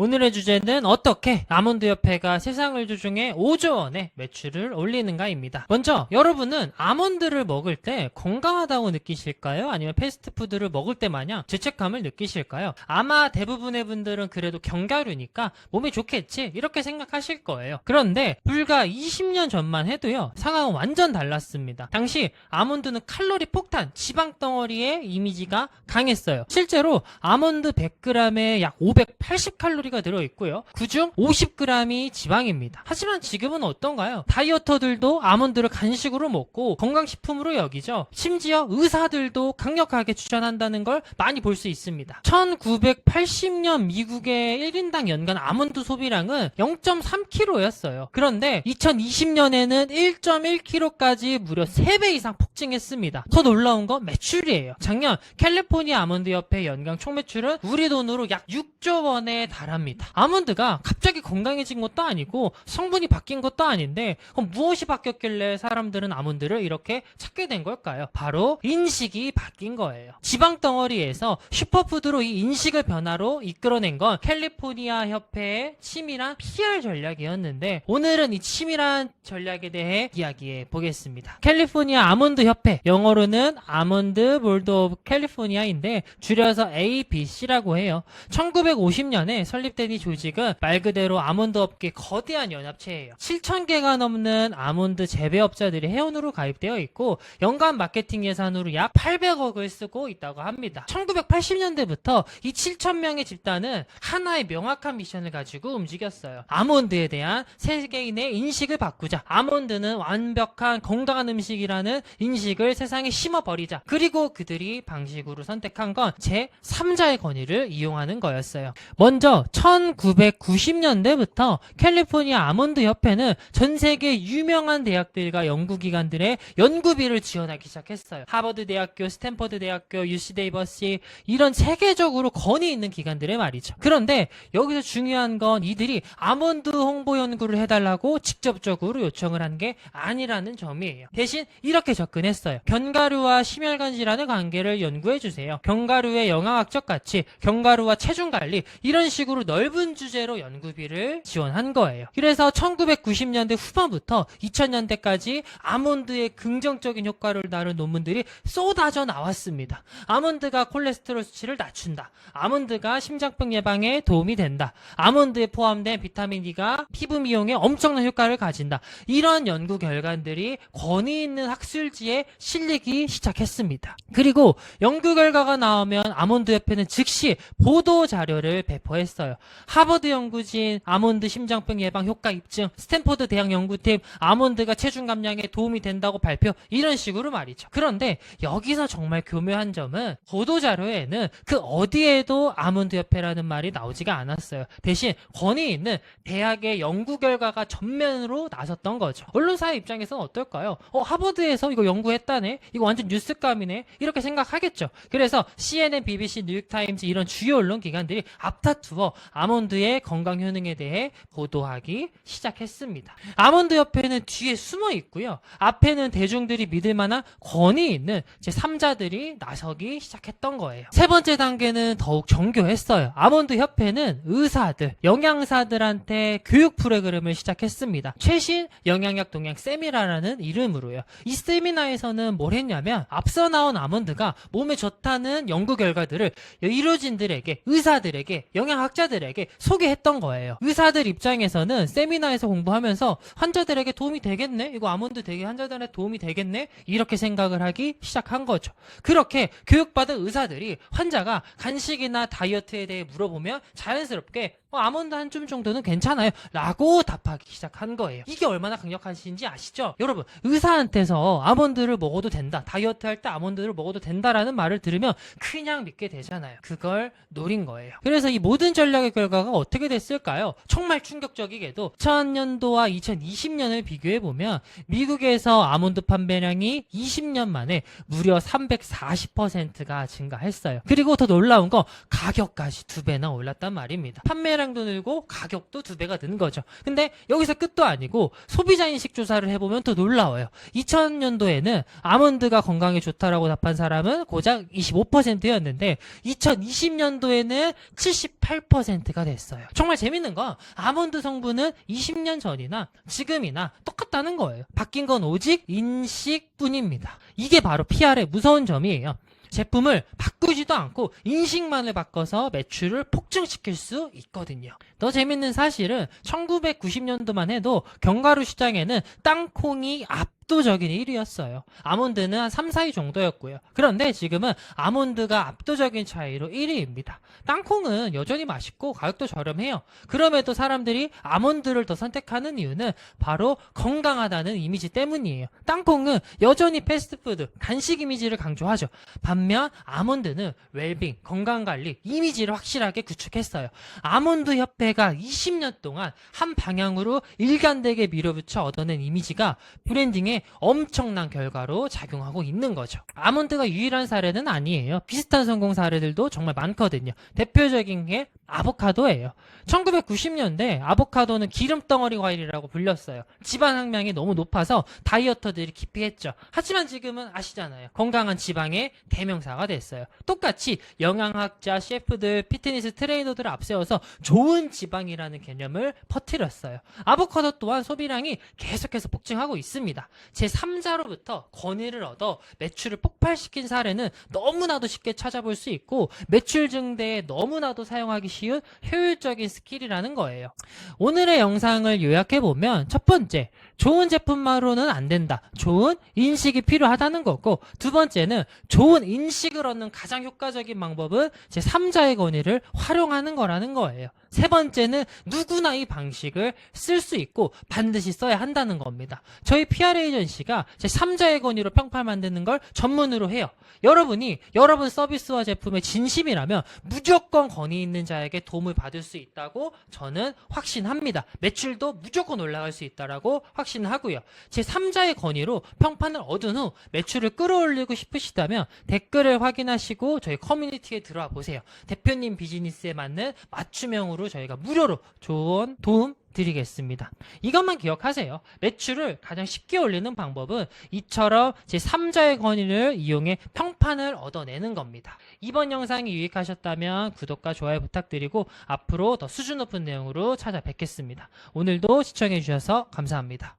오늘의 주제는 어떻게 아몬드 협회가 세상을 조종해 5조 원의 매출을 올리는가입니다. 먼저 여러분은 아몬드를 먹을 때 건강하다고 느끼실까요? 아니면 패스트푸드를 먹을 때 마냥 죄책감을 느끼실까요? 아마 대부분의 분들은 그래도 견과류니까 몸에 좋겠지 이렇게 생각하실 거예요. 그런데 불과 20년 전만 해도요 상황은 완전 달랐습니다. 당시 아몬드는 칼로리 폭탄, 지방 덩어리의 이미지가 강했어요. 실제로 아몬드 100g에 약 580칼로리 가 들어있고요. 그중 50g이 지방입니다. 하지만 지금은 어떤가요? 다이어터들도 아몬드를 간식으로 먹고 건강식품으로 여기죠. 심지어 의사들도 강력하게 추천한다는 걸 많이 볼 수 있습니다. 1980년 미국의 1인당 연간 아몬드 소비량은 0.3kg였어요. 그런데 2020년에는 1.1kg까지 무려 3배 이상 폭증했습니다. 더 놀라운 건 매출이에요. 작년 캘리포니아 아몬드 협회 연간 총 매출은 우리 돈으로 약 6조 원에 달합니다. 아몬드가 갑자기 건강해진 것도 아니고 성분이 바뀐 것도 아닌데 그럼 무엇이 바뀌었길래 사람들은 아몬드를 이렇게 찾게 된 걸까요? 바로 인식이 바뀐 거예요. 지방 덩어리에서 슈퍼푸드로 이 인식을 변화로 이끌어낸 건 캘리포니아 협회의 치밀한 PR 전략이었는데 오늘은 이 치밀한 전략에 대해 이야기해 보겠습니다. 캘리포니아 아몬드 협회 영어로는 아몬드 볼드 오브 캘리포니아인데 줄여서 ABC라고 해요. 1950년에 설립 된 이 조직은 말 그대로 아몬드 업계 거대한 연합체예요. 7,000개가 넘는 아몬드 재배업자들이 회원으로 가입되어 있고 연간 마케팅 예산으로 약 800억을 쓰고 있다고 합니다. 1980년대부터 이 7,000명의 집단은 하나의 명확한 미션을 가지고 움직였어요. 아몬드에 대한 세계인의 인식을 바꾸자. 아몬드는 완벽한 건강한 음식이라는 인식을 세상에 심어버리자. 그리고 그들이 방식으로 선택한 건 제 3자의 권위를 이용하는 거였어요. 먼저 1990년대부터 캘리포니아 아몬드 협회는 전 세계 유명한 대학들과 연구기관들의 연구비를 지원하기 시작했어요. 하버드 대학교, 스탠퍼드 대학교, UC 데이버시 이런 세계적으로 권위 있는 기관들의 말이죠. 그런데 여기서 중요한 건 이들이 아몬드 홍보 연구를 해달라고 직접적으로 요청을 한 게 아니라는 점이에요. 대신 이렇게 접근했어요. 견과류와 심혈관 질환의 관계를 연구해 주세요. 견과류의 영양학적 가치, 견과류와 체중 관리 이런 식으로 넓은 주제로 연구비를 지원한 거예요. 그래서 1990년대 후반부터 2000년대까지 아몬드의 긍정적인 효과를 다룬 논문들이 쏟아져 나왔습니다. 아몬드가 콜레스테롤 수치를 낮춘다. 아몬드가 심장병 예방에 도움이 된다. 아몬드에 포함된 비타민 D가 피부 미용에 엄청난 효과를 가진다. 이런 연구 결과들이 권위 있는 학술지에 실리기 시작했습니다. 그리고 연구 결과가 나오면 아몬드 협회는 즉시 보도 자료를 배포했어요. 하버드 연구진 아몬드 심장병 예방 효과 입증, 스탠포드 대학 연구팀 아몬드가 체중 감량에 도움이 된다고 발표 이런 식으로 말이죠. 그런데 여기서 정말 교묘한 점은 보도 자료에는 그 어디에도 아몬드 협회라는 말이 나오지가 않았어요. 대신 권위 있는 대학의 연구 결과가 전면으로 나섰던 거죠. 언론사의 입장에서는 어떨까요? 어, 하버드에서 이거 연구했다네? 이거 완전 뉴스감이네? 이렇게 생각하겠죠. 그래서 CNN, BBC, 뉴욕타임즈 이런 주요 언론 기관들이 앞다투어 아몬드의 건강 효능에 대해 보도하기 시작했습니다. 아몬드 협회는 뒤에 숨어 있고요. 앞에는 대중들이 믿을 만한 권위 있는 제 3자들이 나서기 시작했던 거예요. 세 번째 단계는 더욱 정교했어요. 아몬드 협회는 의사들, 영양사들한테 교육 프로그램을 시작했습니다. 최신 영양약 동양 세미나라는 이름으로요. 이 세미나에서는 뭘 했냐면 앞서 나온 아몬드가 몸에 좋다는 연구 결과들을 의료진들에게, 의사들에게, 영양학자 들에게 소개했던 거예요. 의사들 입장에서는 세미나에서 공부하면서 환자들에게 도움이 되겠네? 이거 아몬드 되게 환자들한테 도움이 되겠네? 이렇게 생각을 하기 시작한 거죠. 그렇게 교육받은 의사들이 환자가 간식이나 다이어트에 대해 물어보면 자연스럽게 어, 아몬드 한 줌 정도는 괜찮아요. 라고 답하기 시작한 거예요. 이게 얼마나 강력하신지 아시죠? 여러분, 의사한테서 아몬드를 먹어도 된다. 다이어트 할 때 아몬드를 먹어도 된다라는 말을 들으면 그냥 믿게 되잖아요. 그걸 노린 거예요. 그래서 이 모든 전략의 결과가 어떻게 됐을까요? 정말 충격적이게도 2000년도와 2020년을 비교해 보면 미국에서 아몬드 판매량이 20년 만에 무려 340%가 증가했어요. 그리고 더 놀라운 건 가격까지 두 배나 올랐단 말입니다. 판매 량도 늘고 가격도 두 배가 는 거죠. 근데 여기서 끝도 아니고 소비자 인식 조사를 해보면 또 놀라워요. 2000년도에는 아몬드가 건강에 좋다라고 답한 사람은 고작 25%였는데 2020년도에는 78%가 됐어요. 정말 재밌는 건 아몬드 성분은 20년 전이나 지금이나 똑같다는 거예요. 바뀐 건 오직 인식뿐입니다. 이게 바로 PR의 무서운 점이에요. 제품을 바꾸지도 않고 인식만을 바꿔서 매출을 폭증시킬 수 있거든요. 더 재밌는 사실은 1990년도만 해도 견과류 시장에는 땅콩이 압도적인 1위였어요. 아몬드는 한 3, 4위 정도였고요. 그런데 지금은 아몬드가 압도적인 차이로 1위입니다. 땅콩은 여전히 맛있고 가격도 저렴해요. 그럼에도 사람들이 아몬드를 더 선택하는 이유는 바로 건강하다는 이미지 때문이에요. 땅콩은 여전히 패스트푸드, 간식 이미지를 강조하죠. 반면 아몬드는 웰빙, 건강관리, 이미지를 확실하게 구축했어요. 아몬드 협회가 20년 동안 한 방향으로 일관되게 밀어붙여 얻어낸 이미지가 브랜딩에 엄청난 결과로 작용하고 있는 거죠. 아몬드가 유일한 사례는 아니에요. 비슷한 성공 사례들도 정말 많거든요. 대표적인 게 아보카도예요. 1990년대 아보카도는 기름 덩어리 과일이라고 불렸어요. 지방 함량이 너무 높아서 다이어터들이 기피했죠. 하지만 지금은 아시잖아요. 건강한 지방의 대명사가 됐어요. 똑같이 영양학자, 셰프들, 피트니스 트레이너들을 앞세워서 좋은 지방이라는 개념을 퍼뜨렸어요. 아보카도 또한 소비량이 계속해서 폭증하고 있습니다. 제 3자로부터 권위를 얻어 매출을 폭발시킨 사례는 너무나도 쉽게 찾아볼 수 있고 매출 증대에 너무나도 사용하기 쉬운 효율적인 스킬이라는 거예요. 오늘의 영상을 요약해보면 첫 번째, 좋은 제품만으로는 안 된다. 좋은 인식이 필요하다는 거고 두 번째는 좋은 인식을 얻는 가장 효과적인 방법은 제 3자의 권위를 활용하는 거라는 거예요. 세 번째는 누구나 이 방식을 쓸 수 있고 반드시 써야 한다는 겁니다. 저희 PR 에이전시가 제 3자의 권위로 평판 만드는 걸 전문으로 해요. 여러분이 여러분 서비스와 제품의 진심이라면 무조건 권위 있는 자에게 도움을 받을 수 있다고 저는 확신합니다. 매출도 무조건 올라갈 수 있다라고 확 신하고요. 제 3자의 권위로 평판을 얻은 후 매출을 끌어올리고 싶으시다면 댓글을 확인하시고 저희 커뮤니티에 들어와 보세요. 대표님 비즈니스에 맞는 맞춤형으로 저희가 무료로 좋은 도움 드리겠습니다. 이것만 기억하세요. 매출을 가장 쉽게 올리는 방법은 이처럼 제 3자의 권위를 이용해 평판을 얻어내는 겁니다. 이번 영상이 유익하셨다면 구독과 좋아요 부탁드리고 앞으로 더 수준 높은 내용으로 찾아뵙겠습니다. 오늘도 시청해주셔서 감사합니다.